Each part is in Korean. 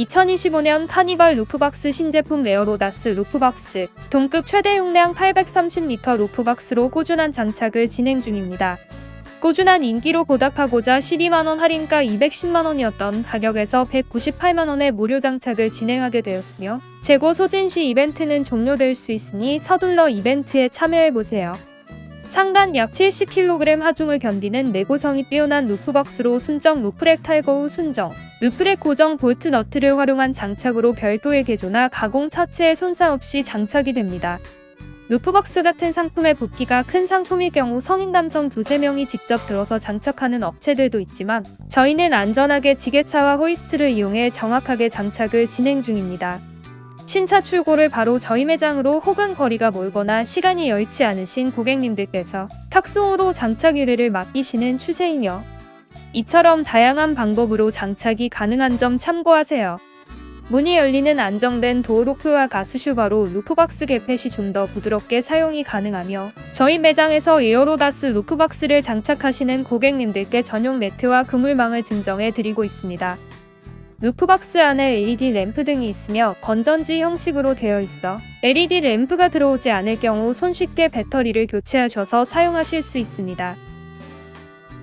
2025년 카니발 루프박스 신제품 에어로다스 루프박스 동급 최대 용량 830리터 루프박스로 꾸준한 장착을 진행 중입니다. 꾸준한 인기로 보답하고자 12만원 할인가 210만원이었던 가격에서 198만원에 무료 장착을 진행하게 되었으며 재고 소진 시 이벤트는 종료될 수 있으니 서둘러 이벤트에 참여해보세요. 상단 약 70kg 하중을 견디는 내구성이 뛰어난 루프박스로 순정 루프렉 탈거 후 순정, 루프렉 고정 볼트 너트를 활용한 장착으로 별도의 개조나 가공 차체에 손상 없이 장착이 됩니다. 루프박스 같은 상품의 부피가 큰 상품일 경우 성인 남성 두세 명이 직접 들어서 장착하는 업체들도 있지만 저희는 안전하게 지게차와 호이스트를 이용해 정확하게 장착을 진행 중입니다. 신차 출고를 바로 저희 매장으로 혹은 거리가 멀거나 시간이 여의치 않으신 고객님들께서 탁송으로 장착 의뢰를 맡기시는 추세이며 이처럼 다양한 방법으로 장착이 가능한 점 참고하세요. 문이 열리는 안정된 도어로크와 가스슈바로 루프박스 개펫이 좀 더 부드럽게 사용이 가능하며 저희 매장에서 에어로다스 루프박스를 장착하시는 고객님들께 전용 매트와 그물망을 증정해 드리고 있습니다. 루프박스 안에 LED 램프 등이 있으며 건전지 형식으로 되어 있어 LED 램프가 들어오지 않을 경우 손쉽게 배터리를 교체하셔서 사용하실 수 있습니다.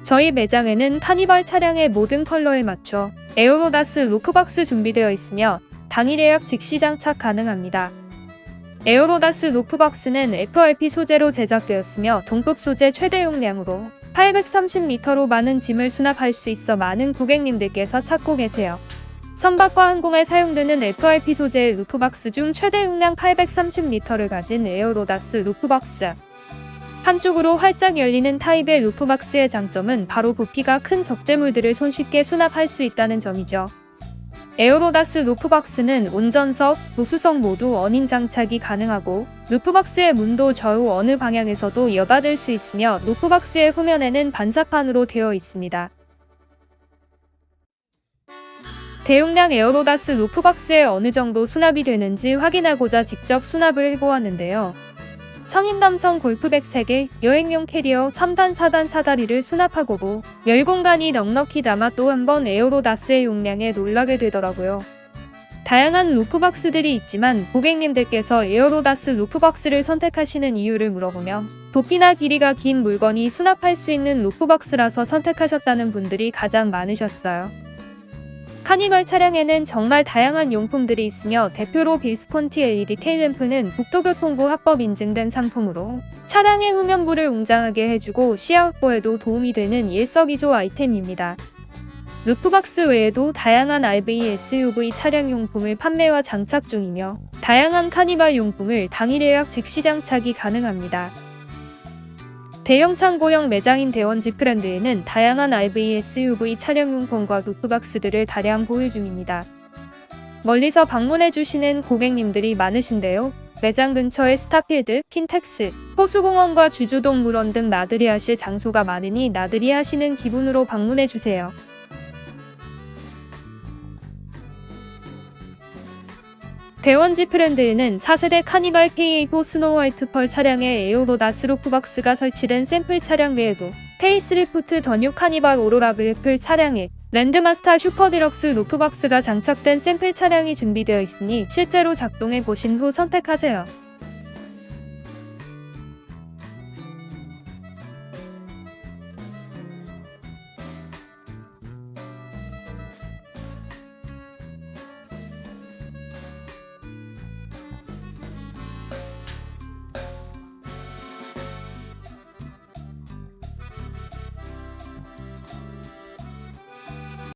저희 매장에는 카니발 차량의 모든 컬러에 맞춰 에어로다스 루프박스 준비되어 있으며 당일 예약 즉시 장착 가능합니다. 에어로다스 루프박스는 FRP 소재로 제작되었으며 동급 소재 최대 용량으로 830리터로 많은 짐을 수납할 수 있어 많은 고객님들께서 찾고 계세요. 선박과 항공에 사용되는 FRP 소재의 루프박스 중 최대 용량 830리터를 가진 에어로다스 루프박스. 한쪽으로 활짝 열리는 타입의 루프박스의 장점은 바로 부피가 큰 적재물들을 손쉽게 수납할 수 있다는 점이죠. 에어로다스 루프박스는 운전석, 보수석 모두 어닝 장착이 가능하고 루프박스의 문도 좌우 어느 방향에서도 여닫을 수 있으며 루프박스의 후면에는 반사판으로 되어 있습니다. 대용량 에어로다스 루프박스에 어느 정도 수납이 되는지 확인하고자 직접 수납을 해보았는데요. 성인 남성 골프백 3개, 여행용 캐리어 3단 4단 사다리를 수납하고도 열 공간이 넉넉히 담아 또 한 번 에어로다스의 용량에 놀라게 되더라고요. 다양한 루프박스들이 있지만 고객님들께서 에어로다스 루프박스를 선택하시는 이유를 물어보면 높이나 길이가 긴 물건이 수납할 수 있는 루프박스라서 선택하셨다는 분들이 가장 많으셨어요. 카니발 차량에는 정말 다양한 용품들이 있으며 대표로 빌스콘티 LED 테일램프는 국토교통부 합법 인증된 상품으로 차량의 후면부를 웅장하게 해주고 시야 확보에도 도움이 되는 일석이조 아이템입니다. 루프박스 외에도 다양한 RV, SUV 차량 용품을 판매와 장착 중이며 다양한 카니발 용품을 당일 예약 즉시 장착이 가능합니다. 대형 창고형 매장인 대원지 프랜드에는 다양한 RV, SUV 차량 용품과 루프박스들을 다량 보유 중입니다. 멀리서 방문해주시는 고객님들이 많으신데요. 매장 근처에 스타필드, 킨텍스, 호수공원과 주주동물원 등 나들이 하실 장소가 많으니 나들이 하시는 기분으로 방문해주세요. 대원지 프랜드에는 4세대 카니발 K4 스노우 화이트 펄 차량의 에어로다스 루프박스가 설치된 샘플 차량 외에도 페이스리프트 더뉴 카니발 오로라 블랙풀 차량에 랜드마스터 슈퍼디럭스 루프박스가 장착된 샘플 차량이 준비되어 있으니 실제로 작동해 보신 후 선택하세요.